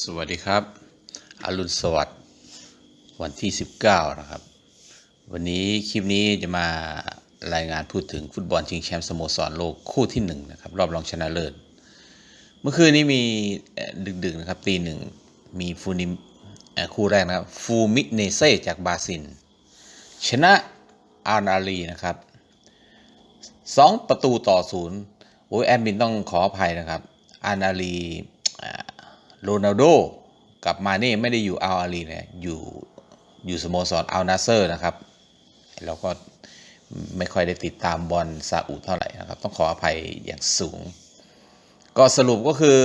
สวัสดีครับ อรุณสวัสดิ์วันที่ 19 นะครับ วันนี้คลิปนี้จะมารายงานพูดถึงฟุตบอลชิงแชมป์สโมสรโลกคู่ที่ 1 นะครับ รอบรองชนะเลิศ เมื่อคืนนี้มีดึกๆนะครับตีหนึ่งมีฟูนิมคู่แรกนะครับ ฟูมิเนเซจากบราซิล ชนะอาร์นาลีนะครับสองประตูต่อศูนย์โอ้ยแอดมินต้องขออภัยนะครับอาร์นาลี โรนัลโดกับมาเน่ไม่ได้อยู่อัลอาลีเนี่ยอยู่อยู่สโมสรอัลนาเซอร์นะครับเราก็ไม่ค่อยได้ติดตามบอลซาอุเท่าไหร่นะครับ ต้องขออภัยอย่างสูง ก็สรุปก็คือ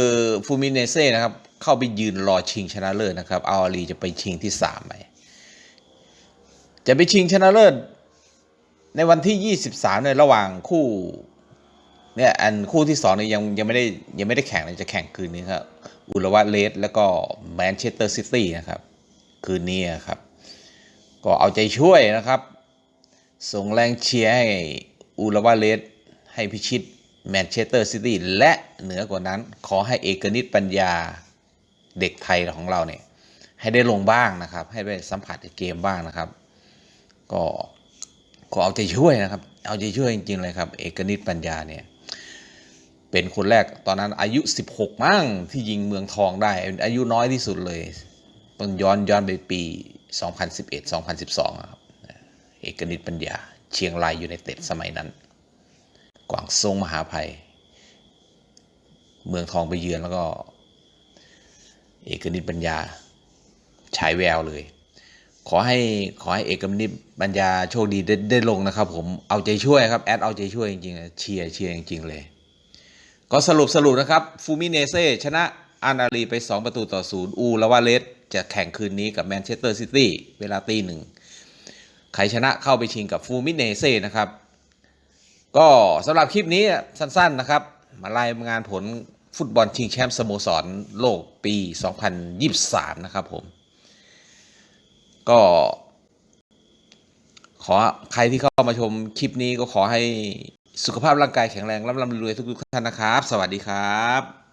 ฟูมิเนเซ่นะครับ เข้าไปยืนรอชิงชนะเลิศนะครับอัลอาลีจะไปชิงที่3ไปจะไปชิงชนะเลิศในวันที่ 23เนี่ยระหว่างคู่ เนี่ยอันคู่ที่สองเนี่ยยังยังไม่ได้ยังไม่ได้แข่งเลยจะแข่งคืนนี้ครับอุลวาเลสแล้วก็แมนเชสเตอร์ซิตี้นะครับ คืนนี้ครับ ก็เอาใจช่วยนะครับ ส่งแรงเชียร์ให้อุลวาเลสให้พิชิตแมนเชสเตอร์ซิตี้และเหนือกว่านั้นขอให้เอกนิตปัญญาเด็กไทยของเราเนี่ยให้ได้ลงบ้างนะครับ ให้ได้สัมผัสเกมบ้างนะครับ ก็ก็เอาใจช่วยนะครับ เอาใจช่วยจริงๆเลยครับ เอกนิตปัญญาเนี่ย เป็นคนแรกตอนนั้นอายุ 16 มั้งที่ยิงเมืองทองได้ อายุน้อยที่สุดเลยต้องย้อนย้อนไปปี 2011 2012อะครับเอกนิตปัญญา เชียงรายยูไนเต็ดสมัยนั้น กวางซงมหาภัย เมืองทองไปเยือนแล้วก็ เอกนิตปัญญาฉายแววเลย ขอให้ขอให้เอกนิตปัญญาโชคดีได้ได้ลงนะครับ ผมเอาใจช่วยครับแอดเอาใจช่วยจริงๆเชียร์เชียร์จริงๆเลย ก็สรุปสรุปนะครับฟูมิเนเซ่ชนะอานาลีไป 2 ประตูต่อศูนย์อูลาวาเลสจะแข่งคืนนี้กับแมนเชสเตอร์ซิตี้เวลาตีหนึ่งใครชนะเข้าไปชิงกับฟูมิเนเซ่นะครับ ก็สำหรับคลิปนี้สั้นๆนะครับ มารายงานผลฟุตบอลชิงแชมป์สโมสรโลกปี 2023 นะครับผม ก็ขอใครที่เข้ามาชมคลิปนี้ก็ขอให้ สุขภาพร่างกายแข็งแรงร่ำรวยทุกท่านนะครับ สวัสดีครับ